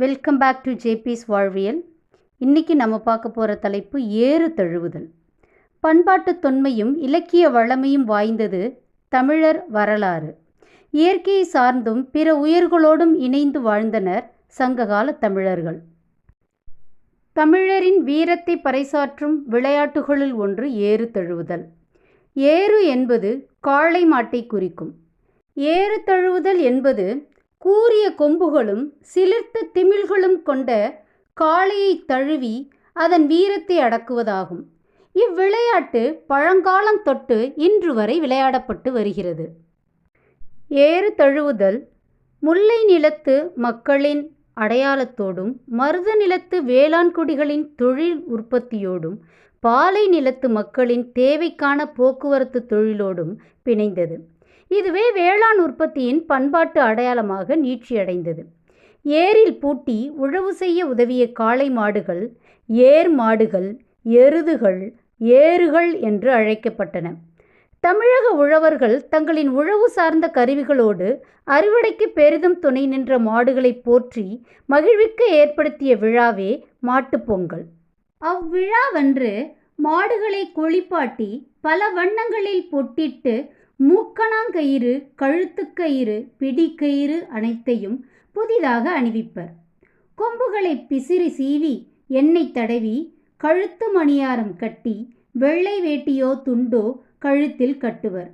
Welcome back to ஜேபிஸ் வாழ்வியல் இன்றைக்கி நம்ம பார்க்க போகிற தலைப்பு ஏறு தழுவுதல். பண்பாட்டு தொன்மையும் இலக்கிய வளமையும் வாய்ந்தது தமிழர் வரலாறு. இயற்கையை சார்ந்தும் பிற உயிர்களோடும் இணைந்து வாழ்ந்தனர் சங்ககால தமிழர்கள். தமிழரின் வீரத்தை பறைசாற்றும் விளையாட்டுகளுள் ஒன்று ஏறு தழுவுதல். ஏறு என்பது காளை மாட்டை குறிக்கும். ஏறு தழுவுதல் என்பது கூரிய கொம்புகளும் சிலிர்த்த திமில்களும் கொண்ட காளையை தழுவி அதன் வீரத்தை அடக்குவதாகும். இவ்விளையாட்டு பழங்காலம் தொட்டு இன்று வரை விளையாடப்பட்டு வருகிறது. ஏறு தழுவுதல் முல்லை நிலத்து மக்களின் அடையாளத்தோடும் மருத நிலத்து வேளாண் குடிகளின் தொழில் உற்பத்தியோடும் பாலை நிலத்து மக்களின் தேவைக்கான போக்குவரத்து தொழிலோடும் பிணைந்தது. இதுவே வேளாண் உற்பத்தியின் பண்பாட்டு அடையாளமாக நீட்சியடைந்தது. ஏரில் பூட்டி உழவு செய்ய உதவிய காளை மாடுகள் ஏர் மாடுகள் எருதுகள் ஏறுகள் என்று அழைக்கப்பட்டன. தமிழக உழவர்கள் தங்களின் உழவு சார்ந்த கருவிகளோடு அறுவடைக்கு பெரிதும் துணை நின்ற மாடுகளை போற்றி மகிழ்விக்க ஏற்படுத்திய விழாவே மாட்டுப்பொங்கல் அவ்விழாவன்று மாடுகளை குளிப்பாட்டி பல வண்ணங்களில் பொட்டிட்டு மூக்கணாங்கயிறு கழுத்துக்கயிறு பிடிக்கயிறு அனைத்தையும் புதிதாக அணிவிப்பர். கொம்புகளை பிசிறி சீவி எண்ணெய் தடவி கழுத்து மணியாரம் கட்டி வெள்ளை வேட்டியோ துண்டோ கழுத்தில் கட்டுவர்.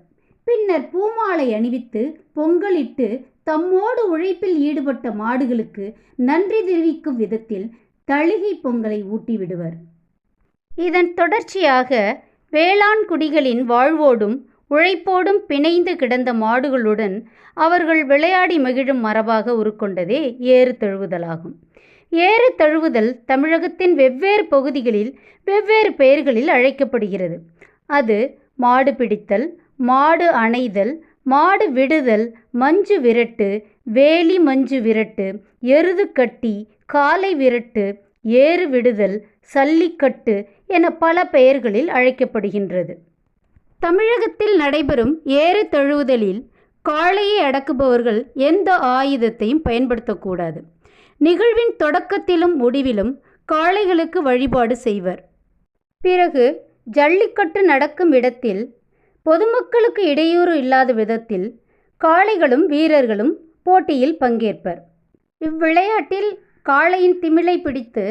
பின்னர் பூமாலை அணிவித்து பொங்கலிட்டு தம்மோடு உழைப்பில் ஈடுபட்ட மாடுகளுக்கு நன்றி தெரிவிக்கும் விதத்தில் தழுகை பொங்கலை ஊட்டிவிடுவர். இதன் தொடர்ச்சியாக வேளாண் குடிகளின் வாழ்வோடும் உழைப்போடும் பிணைந்து கிடந்த மாடுகளுடன் அவர்கள் விளையாடி மகிழும் மரபாக உருக்கொண்டதே ஏறு தழுவுதலாகும். ஏறு தழுவுதல் தமிழகத்தின் வெவ்வேறு பகுதிகளில் வெவ்வேறு பெயர்களில் அழைக்கப்படுகிறது. அது மாடு பிடித்தல் மாடு அணைதல் மாடு விடுதல் மஞ்சு விரட்டு வேலி மஞ்சு விரட்டு எருது கட்டி காலை விரட்டு ஏறு விடுதல் சல்லிக்கட்டு என பல பெயர்களில் அழைக்கப்படுகின்றது. தமிழகத்தில் நடைபெறும் ஏறு தழுவுதலில் காளையை அடக்குபவர்கள் எந்த ஆயுதத்தையும் பயன்படுத்தக்கூடாது. நிகழ்வின் தொடக்கத்திலும் முடிவிலும் காளைகளுக்கு வழிபாடு செய்வர். பிறகு ஜல்லிக்கட்டு நடக்கும் இடத்தில் பொதுமக்களுக்கு இடையூறு இல்லாத விதத்தில் காளைகளும் வீரர்களும் போட்டியில் பங்கேற்பர். இவ்விளையாட்டில் காளையின் திமிழை பிடித்து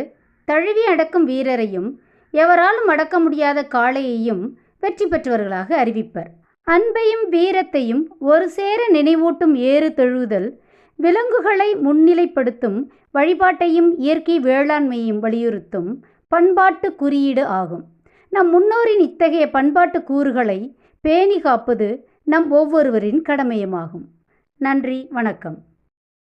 தழுவி அடக்கும் வீரரையும் எவராலும் அடக்க முடியாத காளையையும் வெற்றி பெற்றவர்களாக அறிவிப்பர். அன்பையும் வீரத்தையும் ஒரு சேர நினைவூட்டும் ஏறு தழுவுதல் விலங்குகளை முன்னிலைப்படுத்தும் வழிபாட்டையும் இயற்கை வேளாண்மையும் வலியுறுத்தும் பண்பாட்டு குறியீடு ஆகும். நம் முன்னோரின் இத்தகைய பண்பாட்டு கூறுகளை பேணி காப்பது நம் ஒவ்வொருவரின் கடமையுமாகும். நன்றி வணக்கம்.